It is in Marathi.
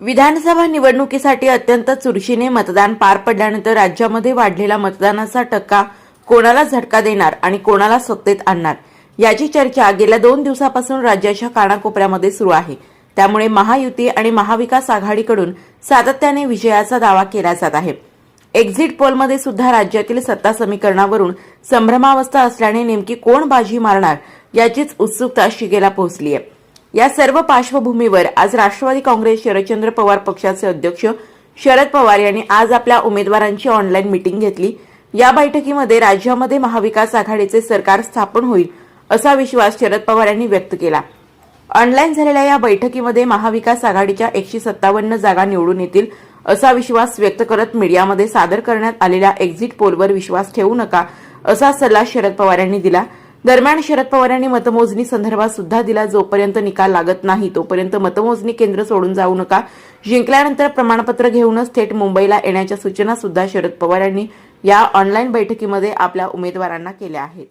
विधानसभा निवडणुकीसाठी अत्यंत चुरशीने मतदान पार पडल्यानंतर राज्यामध्ये वाढलेला मतदानाचा टक्का कोणाला झटका देणार आणि कोणाला सत्तेत आणणार याची चर्चा गेल्या दोन दिवसापासून राज्याच्या कानाकोपऱ्यामध्ये सुरू आहे. त्यामुळे महायुती आणि महाविकास आघाडीकडून सातत्याने विजयाचा दावा केला जात आहे. एक्झिट पोलमध्ये सुद्धा राज्यातील सत्ता समीकरणावरून संभ्रमावस्था असल्याने नेमकी कोण बाजी मारणार याचीच उत्सुकता शिगेला पोहोचली आहे या सर्व पार्श्वभूमीवर आज राष्ट्रवादी काँग्रेस शरदचंद्र पवार पक्षाचे अध्यक्ष शरद पवार यांनी आज आपल्या उमेदवारांची ऑनलाईन मिटिंग घेतली. या बैठकीमध्ये राज्यामध्ये महाविकास आघाडीचे सरकार स्थापन होईल असा विश्वास शरद पवार यांनी व्यक्त केला. ऑनलाईन झालेल्या या बैठकीमध्ये महाविकास आघाडीच्या एकशे सत्तावन्न जागा निवडून येतील असा विश्वास व्यक्त करत मीडियामध्ये सादर करण्यात आलेल्या एक्झिट पोलवर विश्वास ठेवू नका असा सल्ला शरद पवार यांनी दिला. दरम्यान शरद पवार यांनी मतमोजणी संदर्भात सुद्धा दिला जोपर्यंत निकाल लागत नाही तोपर्यंत मतमोजणी केंद्र सोडून जाऊ नका. जिंकल्यानंतर प्रमाणपत्र घेऊनच थेट मुंबईला येण्याच्या सूचना सुद्धा शरद पवार यांनी या ऑनलाईन बैठकीमध्ये आपल्या उमेदवारांना केल्या आहेत.